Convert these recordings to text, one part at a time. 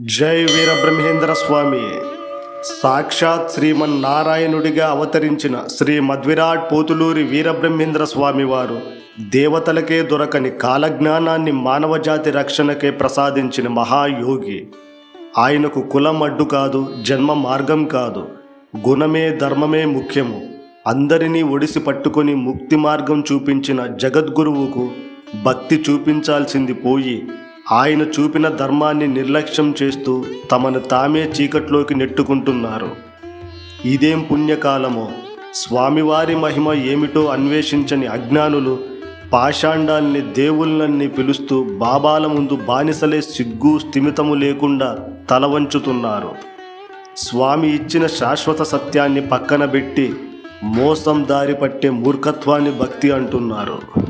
జై వీరబ్రహ్మేంద్ర స్వామి. సాక్షాత్ శ్రీమన్నారాయణుడిగా అవతరించిన శ్రీ మధ్విరాట్ పోతులూరి వీరబ్రహ్మేంద్ర స్వామి వారు దేవతలకే దొరకని కాలజ్ఞానాన్ని మానవజాతి రక్షణకే ప్రసాదించిన మహాయోగి. ఆయనకు కులం అడ్డు కాదు జన్మ మార్గం కాదు గుణమే ధర్మమే ముఖ్యము. అందరినీ ఒడిసి పట్టుకొని ముక్తి మార్గం చూపించిన జగద్గురువుకు భక్తి చూపించాల్సింది పోయి ఆయన చూపిన ధర్మాన్ని నిర్లక్ష్యం చేస్తూ తమను తామే చీకట్లోకి నెట్టుకుంటున్నారు. ఇదేం పుణ్యకాలమో? స్వామివారి మహిమ ఏమిటో అన్వేషించని అజ్ఞానులు పాషాండాల్ని దేవుళ్ళన్ని పిలుస్తూ బాబాల ముందు బానిసలే సిగ్గు స్థిమితము లేకుండా తలవంచుతున్నారు స్వామి ఇచ్చిన శాశ్వత సత్యాన్ని పక్కన పెట్టి మోసం దారి పట్టే మూర్ఖత్వాన్ని భక్తి అంటున్నారు.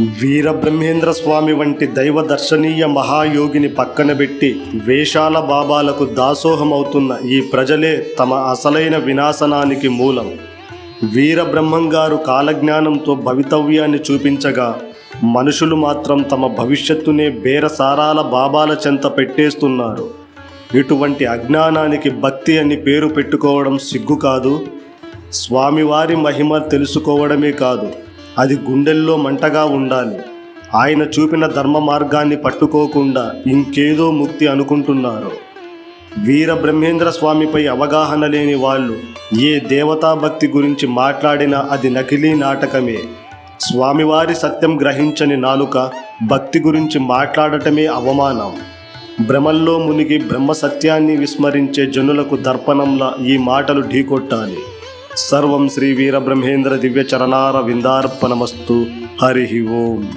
వీరబ్రహ్మేంద్ర స్వామి వంటి దైవ దర్శనీయ మహాయోగిని పక్కన పెట్టి వేషాల బాబాలకు దాసోహమవుతున్న ఈ ప్రజలే తమ అసలైన వినాశనానికి మూలం. వీరబ్రహ్మం గారు కాలజ్ఞానంతో భవితవ్యాన్ని చూపించగా మనుషులు మాత్రం తమ భవిష్యత్తునే బేరసారాల బాబాల చెంత పెట్టేస్తున్నారు. ఇటువంటి అజ్ఞానానికి భక్తి అని పేరు పెట్టుకోవడం సిగ్గు కాదు స్వామివారి మహిమ తెలుసుకోవడమే కాదు. అది గుండెల్లో మంటగా ఉండాలి. ఆయన చూపిన ధర్మ మార్గాన్ని పట్టుకోకుండా ఇంకేదో ముక్తి అనుకుంటున్నారు. వీర బ్రహ్మేంద్ర స్వామిపై అవగాహన లేని వాళ్ళు ఏ దేవతా భక్తి గురించి మాట్లాడినా అది నకిలీ నాటకమే. స్వామివారి సత్యం గ్రహించని నాలుక భక్తి గురించి మాట్లాడటమే అవమానం. భ్రమల్లో మునిగి బ్రహ్మ సత్యాన్ని విస్మరించే జనులకు దర్పణంలా ఈ మాటలు ఢీకొట్టాలి. సర్వం శ్రీ వీరబ్రహ్మేంద్ర దివ్య చరణార విందార్పణమస్తు. హరి ఓం.